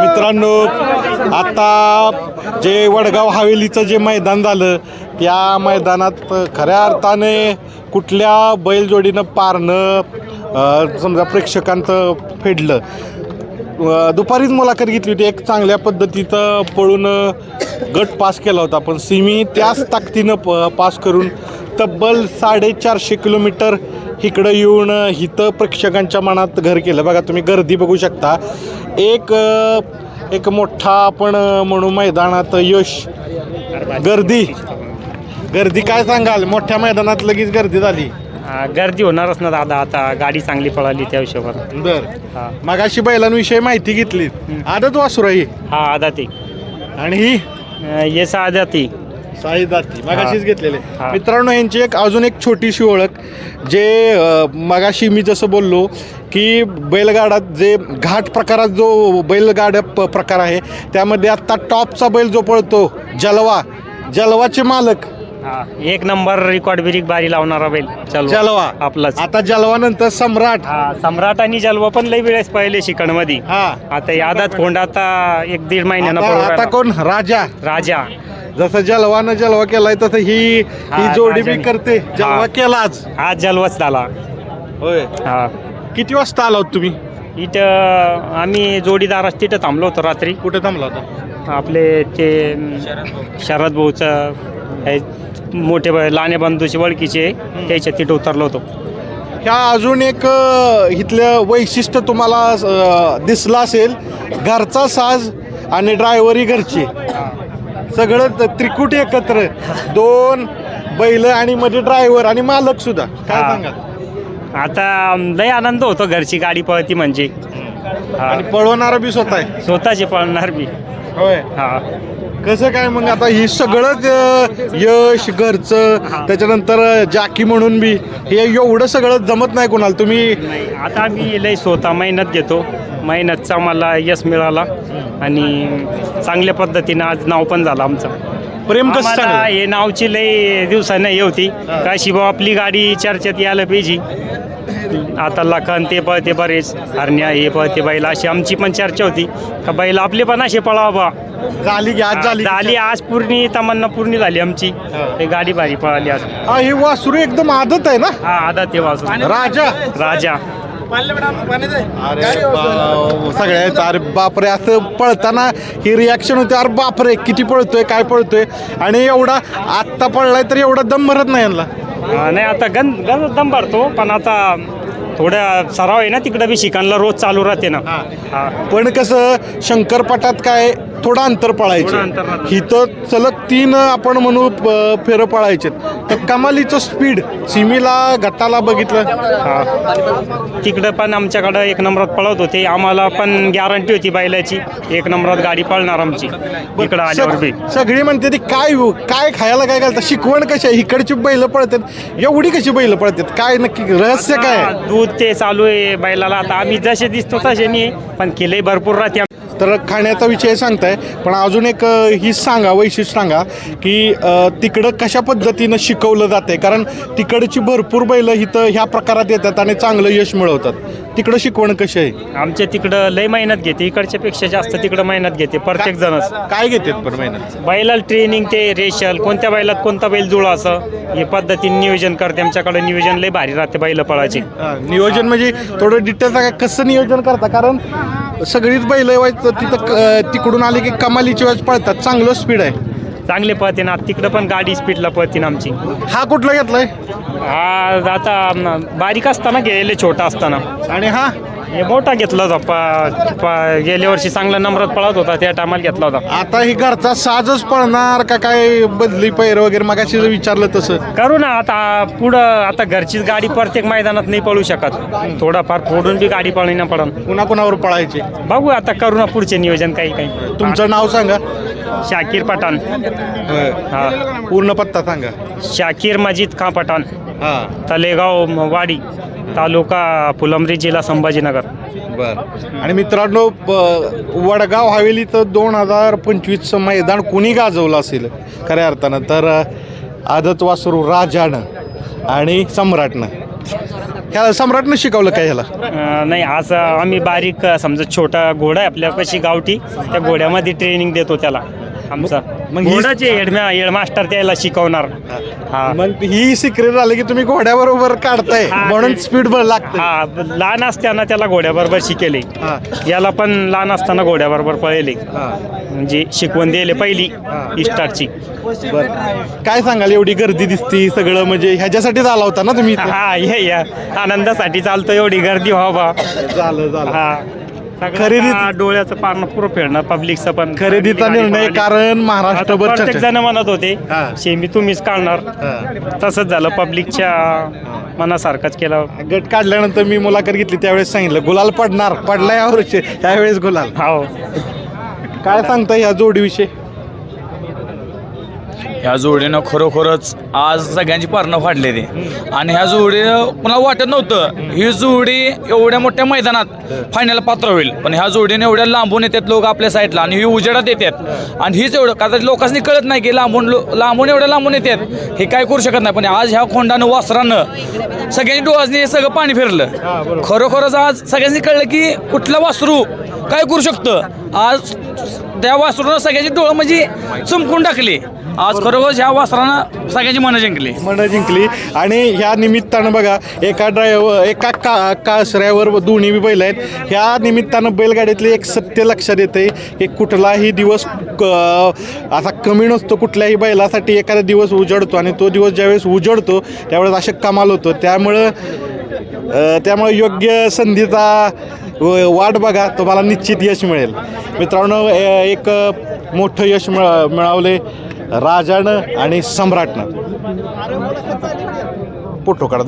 मित्रांनो आता जे वडगाव हवेलीचं जे मैदान झालं त्या मैदानात खऱ्या अर्थाने कुठल्या बैलजोडीनं पारणं समजा प्रेक्षकांचं फेडलं. दुपारीच मुलाखत घेतली होती एक चांगल्या पद्धतीचं पळून गट पास केला होता. पण सिमी त्याच ताकदीनं प पास करून तब्बल साडेचारशे किलोमीटर इकडं येऊन इथं प्रेक्षकांच्या मनात घर केलं. बघा तुम्ही गर्दी बघू शकता. एक एक मोठा आपण म्हणू मैदानात यश. गर्दी. गर्दी काय सांगाल? मोठ्या मैदानात लगेच गर्दी झाली. गर्दी होणारच ना दादा आता. गाडी चांगली पळाली त्या हिशोबाने. बर. हा. मगाशी बैलांविषयी माहिती घेतली आदत वासुरा ही. हा आदा ते आणि ही? येस आदा ते साई दाती मगाशीच. घेतलेले. हा. मित्रांनो यांची एक अजून एक छोटीशी ओळख जे अ, मगाशी मी जसं बोललो की बैलगाडात जे घाट प्रकारात जो बैलगाड्या प- प्रकार आहे त्यामध्ये आत्ता टॉपचा बैल जो पळतो जलवा जलवाचे मालक. हा एक नंबर रिकॉर्ड बिरिक बारी लावणारा बैल चल जलवा. आपलाच. आता जलवानंतर सम्राट. हा सम्राट आणि जलवा पण लई वेळेस पहिले शिकणमध्ये हा. आता यादात कोंड आता एक दीड महिन्यानं आता पळून आता राहिला. कोण? राजा. राजा. जसं जलवानं जलवा केलाय तसं ही ही हा, जोडी बी राजाने. करते. जलवा हा. केलाच आज. जलवाच झाला. होय. हा. किती वाजता आला होता तुम्ही? इथं आम्ही जोडीदाराच तिथं थांबलो होतो रात्री. कुठे थांबला होता? आपले ते शरद भाऊचं हे मोठे ब- लहाने बंधूचे ओळखीचे त्याच्या तिथं उतरलो होतो. ह्या अजून एक अ, इथलं वैशिष्ट्य तुम्हाला अ, दिसलं असेल. घरचा साज आणि ड्रायव्हरी घरची. सगळं त्रिकुट एकत्र. दोन बैल आणि मध्ये ड्रायव्हर आणि मालक सुद्धा. काय हा. सांगाल? आता लय आनंद होतो घरची गाडी पळती म्हणजे. हा. आणि पळवणारा बी स्वतः आहे. स्वतःची पळणार बी. होय. हा. कसं काय मग आता ही सगळंच अ, यश घरचं त्याच्यानंतर अ, जाकी म्हणून बी हे एवढं सगळं जमत नाही कोणाला. तुम्ही नाही आता मी लय स्वतः मेहनत घेतो. मेहनतचा मला यश मिळाला. आणि चांगल्या पद्धतीनं आज नाव पण झालं आमचं. प्रेम कसं आम्हाला हे नावची लय दिवसानं हे होती. हा. का शिवा आपली गाडी चर्चेत यायला पाहिजे. आता लखन ते पळते बरेच हरण्या हे पळते बैल. अशी आमची पण चर्चा होती. का बैल आपले पण असे पळावा बा झाली की आज झाली. झाली आज पूर्ण तमन्ना पूर्ण झाली आमची. हा. ते गाडी भारी पळाली आज. हा ही वासुरू एकदम आदत आहे ना? हा आधा ते वाजून राजा. राजा. अरे सगळ्यात अरे बापरे असं पळताना ही रिॲक्शन होते. अरे बापरे किती पळतोय काय पळतोय. आणि एवढा आत्ता पळलाय तर एवढा दम भरत नाही यांना. नाही आता गन गन दम भरतो पण आता थोड्या सराव आहे ना तिकडं बी शिकायला रोज चालू राहते ना. हा. पण कसं शंकरपटात काय थोडं अंतर थोडं पळायचं राहतं. इथं सलग तीन आपण म्हणू प- फेरं पळायचे तर कमालीचं स्पीड सिमीला गटाला बघितलं. हा. तिकडं पण आमच्याकडं एक नंबरात पळवत होते. आम्हाला पण गॅरंटी होती बैलाची. एक नंबरात गाडी पळणार आमची. इकडं आल्यावर बी. सग- सगळी म्हणते ती काय काय खायला काय घालतात शिकवण कशी आहे? इकडची बैल पळतात. एवढी कशी बैल पळतात? काय नक्की रहस्य काय आहे? हा, दूध ते चालू आहे बैलाला. आता आम्ही जसे दिसतो तसे नाही पण केले भरपूर राहते तर खाण्याचा विषय सांगताय पण अजून एक ही सांगा वैशिष्ट्य सांगा की तिकडं कशा पद्धतीनं शिकवलं जाते कारण तिकडची भरपूर बैलं इथं ह्या प्रकारात येतात आणि चांगलं यश मिळवतात. तिकडं शिकवण कशी आहे? आमच्या तिकडं लय मेहनत घेते इकडच्या पेक्षा जास्त तिकडं मेहनत घेते प्रत्येक जणच. काय घेतात पण महिन्यात बैलाला ट्रेनिंग ते रेशल कोणत्या बैलात कोणता बैल जुळा असं हे पद्धतीने नियोजन करते आमच्याकडे नियोजन लय भारी राहते बैल पळाचे नियोजन म्हणजे थोडं डिटेल सांगा कसं नियोजन करता? कारण सगळीच बैल व्हायचं तिथं क- तिकडून आली की कमालीची वेळेस पळतात चांगलं स्पीड आहे. चांगले पळते ना. तिकडं पण गाडी स्पीडला पळते ना आमची. हा कुठला घेतलाय? हा आता बारीक असताना गेले छोटा असताना. आणि हा? हे मोठा घेतला होता. प- प- गेल्या वर्षी चांगला नंबरात पळत होता त्या टायमाला घेतला होता. आता ही घरचा साजच पळणार का काय बदली पैर वगैरे मगाशी विचारलं तसं? करू ना आता पुढं आता घरचीच गाडी प्रत्येक मैदानात नाही पळू शकत. थोडाफार फोडून बी गाडी पळणी ना पडन कुणा कुणावर पळायचे. बघू आता करू ना पुढचे नियोजन काही काही. तुमचं नाव सांगा. शाकीर पठाण. हा. पूर्ण पत्ता सांगा. शाकीर मजीद खां पठाण. हा. तलेगाव म- वाडी. तालुका फुलंब्री जिल्हा संभाजीनगर. बर. आणि मित्रांनो प- वडगाव हवेलीचं दोन हजार पंचवीसचं मैदान कुणी गाजवलं असेल? खऱ्या अर्थानं. तर आदत वासरू राजानं आणि सम्राटनं. ह्या सम्राटनं शिकवलं काय ह्याला? अं, नाही आज आम्ही बारीक अं, समजा छोटा घोडा आहे आपल्यापाशी गावठी त्या घोड्यामध्ये ट्रेनिंग देतो त्याला. आमचा. मग ही- घोडाचे हेड हेड मास्टर त्याला शिकवणार. हा. मग ही सिक्रेट झालं की तुम्ही घोड्याबरोबर काढताय. हा, म्हणून ते- स्पीड लागतं हा लहान असताना त्याला घोड्याबरोबर शिकेले. हा. याला पण लहान असताना घोड्याबरोबर पळेले. हा. म्हणजे शिकवण दिले पहिली हा. इस्टारची बरं. काय सांगाल एवढी गर्दी दिसती सगळं म्हणजे ह्याच्यासाठीच आला होता ना तुम्ही इथं? हा ये या आनंदासाठी चालतो एवढी गर्दी व्हावा झालं झालं. हा. खरेदी- खरेदी डोळ्याचं पारणं पुरं फेडणं पब्लिकचं पण खरेदीचा निर्णय कारण महाराष्ट्रभर प्रत्येक जण म्हणत होते हा. शेमी तुम्हीच काढणार. तसंच झालं पब्लिकच्या मनासारखंच केलं. गट काढल्यानंतर मी मुलाखत घेतली त्यावेळेस सांगितलं गुलाल पडणार पडला यावर्षी त्यावेळेस गुलाल. हो. काय सांगता या जोडीविषयी? ह्या जोडीनं खरोखरच आज सगळ्यांची पारणं फाडले ते. आणि ह्या जोडीनं कुणाला वाटत नव्हतं. ही जोडी एवढ्या मोठ्या मैदानात फायनल पात्र होईल. पण ह्या जोडीने एवढ्या लांबून येतात लोक आपल्या साईडला आणि ही उजेडात येतात. आणि हीच एवढं का लोकांनी कळत नाही की लांबून लांबून एवढ्या लांबून येतात. हे काय करू शकत नाही. पण आज ह्या खोंडानं वासरानं सगळ्यांनी डोळ्याने हे सगळं पाणी फिरलं. खरोखरच आज सगळ्यांनी कळलं की कुठलं वासरू काय करू शकतं? आज त्या वासरूनं सगळ्याची डोळं म्हणजे चमकून टाकली. आज खरोखर ह्या वासरानं सगळ्यांची मनं जिंकली. मन जिंकली. आणि ह्या निमित्तानं बघा एका ड्रायव्हर एका का कासऱ्यावर दोन्ही बी बैल आहेत. ह्या निमित्तानं बैलगाडीतले एक सत्य लक्षात येते की कुठलाही दिवस क- असा कमी नसतो कुठल्याही बैलासाठी एखादा दिवस उजडतो आणि तो दिवस ज्यावेळेस उजडतो त्यावेळेस असे कमाल होतो. त्यामुळं अ, त्यामुळे योग्य संधीचा व- वाट बघा तुम्हाला निश्चित यश मिळेल. मित्रांनो एक मोठं यश मिळ मिळावले. राजानं आणि सम्राटनं. फोटो काढा